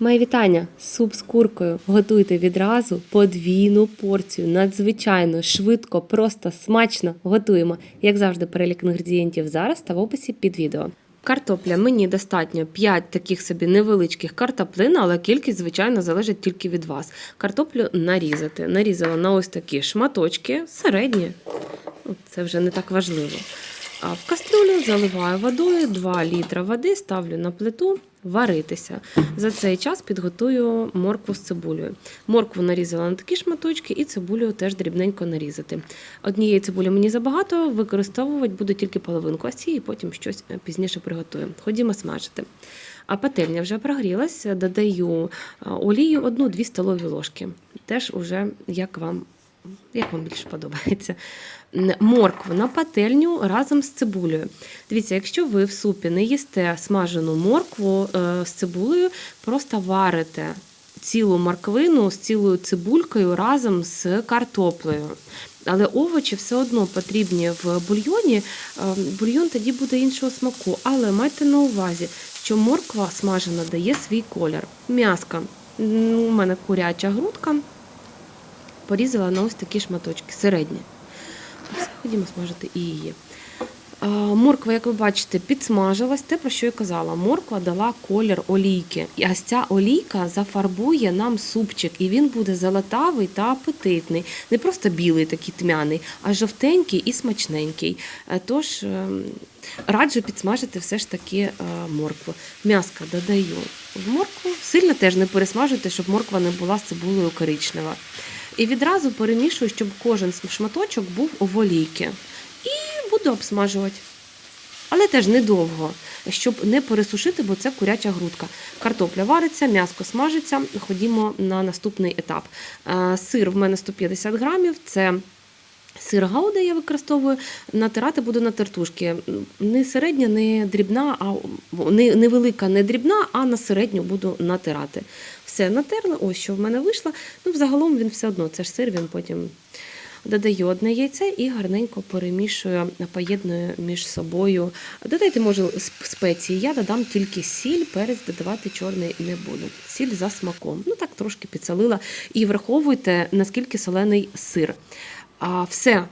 Мої вітання! Суп з куркою. Готуйте відразу подвійну порцію. Надзвичайно швидко, просто смачно готуємо. Як завжди, перелік інгредієнтів зараз та в описі під відео. Картопля мені достатньо 5 таких собі невеличких картоплин, але кількість, звичайно, залежить тільки від вас. Картоплю нарізати. Нарізала на ось такі шматочки, середні. Це вже не так важливо. А в кастрюлю заливаю водою 2 літра води, ставлю на плиту варитися. За цей час підготую моркву з цибулею. Моркву нарізала на такі шматочки і цибулю теж дрібненько нарізати. Однієї цибулі мені забагато, використовувати буду тільки половинку, а цієї потім щось е, пізніше приготую. Ходімо смажити. А пательня вже прогрілась, додаю е, олію 1-2 столові ложки. Теж уже як вам, як вам більше подобається. Моркву на пательню разом з цибулею. Дивіться, якщо ви в супі не їсте смажену моркву е, з цибулею, просто варите цілу морквину з цілою цибулькою разом з картоплею. Але овочі все одно потрібні в бульйоні. Е, Бульйон тоді буде іншого смаку. Але майте на увазі, що морква смажена дає свій колір. М'яска. У мене куряча грудка. Порізала на ось такі шматочки, середні. Ходімо смажити і її. Морква, як ви бачите, підсмажилась. Те, про що я казала, морква дала колір олійки. Ось ця олійка зафарбує нам супчик, і він буде золотавий та апетитний. Не просто білий, такий тьмяний, а жовтенький і смачненький. Е, Тож ем, раджу підсмажити все ж таки е, моркву. М'яска додаю в моркву. Сильно теж не пересмажуйте, щоб морква не була з цибулею коричнева. І відразу перемішую, щоб кожен шматочок був в олійки. І буду обсмажувати. Але теж недовго, щоб не пересушити, бо це куряча грудка. Картопля вариться, м'яско смажиться. Ходімо на наступний етап. Е, Сир в мене 150 грамів. Це сир гауда я використовую. Натирати буду на тертушки. Не середня, не дрібна, а не велика, не дрібна, а на середню буду натирати. Все натерла, ось що в мене вийшло. Ну, взагалом він все одно, це ж сир, він потім додаю одне яйце і гарненько перемішую, поєдную між собою. Додайте, може, спеції. Я додам тільки сіль, перець додавати чорний не буду. Сіль за смаком. Ну так трошки підсолила. І враховуйте, наскільки солений сир. А все.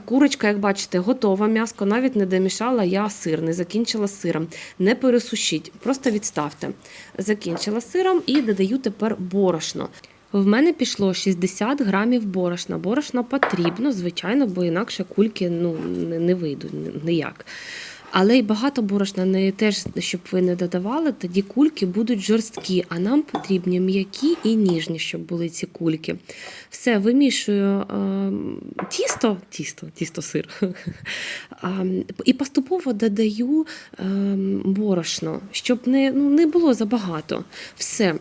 Курочка, як бачите, готова. М'яско навіть не домішала я сир, не закінчила сиром. Не пересушіть, просто відставте. Закінчила сиром і додаю тепер борошно. В мене пішло 60 грамів борошна. Борошна потрібно, звичайно, бо інакше кульки ну, не, вийдуть ніяк. Але й багато борошна не теж, щоб ви не додавали, тоді кульки будуть жорсткі, а нам потрібні м'які і ніжні, щоб були ці кульки. Все, вимішую е, тісто, тісто, тісто сир. І поступово додаю е, борошно, щоб не, ну, не було забагато. Все.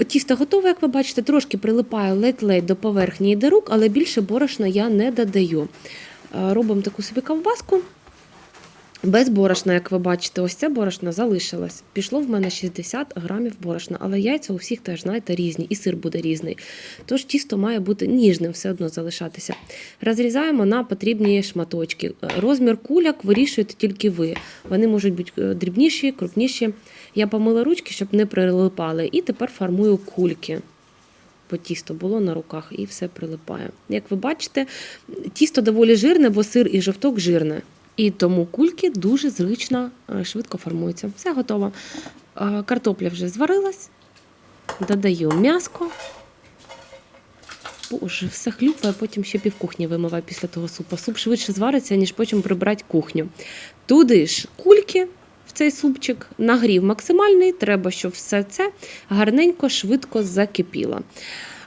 Е, Тісто готове, як ви бачите, трошки прилипає ледь-ледь до поверхні і до рук, але більше борошна я не додаю. Е, Робимо таку собі ковбаску. Без борошна, як ви бачите, ось це борошно залишилось. Пішло в мене 60 грамів борошна, але яйця у всіх теж, знаєте, різні, і сир буде різний. Тож тісто має бути ніжним, все одно залишатися. Розрізаємо на потрібні шматочки. Розмір куляк вирішуєте тільки ви. Вони можуть бути е, дрібніші, крупніші. Я помила ручки, щоб не прилипали. І тепер формую кульки. Бо тісто було на руках і все прилипає. Як ви бачите, тісто доволі жирне, бо сир і жовток жирне. І тому кульки дуже зручно, е, швидко формуються. Все готово. Е, Картопля вже зварилась. Додаю м'яско. Боже, все хлюпає, потім ще півкухні вимиваю після того супу. Суп швидше звариться, ніж потім прибрати кухню. Туди ж кульки в цей супчик, нагрів максимальний, треба, щоб все це гарненько, швидко закипіло.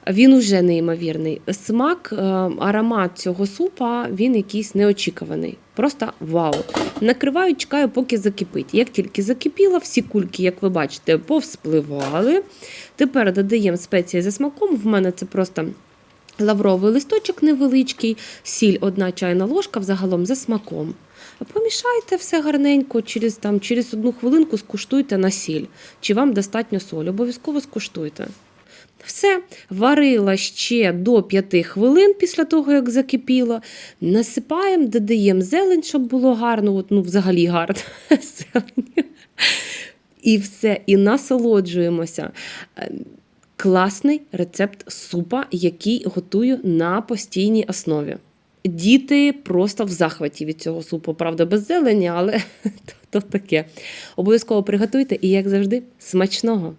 Він уже неймовірний. Смак, е, аромат цього супа він якийсь неочікуваний. Просто вау. Накриваю, чекаю, поки закипить. Як тільки закипіло, всі кульки, як ви бачите, повспливали. Тепер додаємо спеції за смаком. В мене це просто лавровий листочок невеличкий, сіль одна чайна ложка, взагалом за смаком. Помішайте все гарненько, через, там, через одну хвилинку скуштуйте на сіль. Чи вам достатньо солі? Обов'язково скуштуйте. Все, варила ще до 5 хвилин після того, як закипіло. Насипаємо, додаємо зелень, щоб було гарно, от, ну, взагалі гарно. І все, і насолоджуємося. Е, Класний рецепт супа, який готую на постійній основі. Діти просто в захваті від цього супу, правда, без зелені, але то таке. Обов'язково приготуйте і, як завжди, смачного!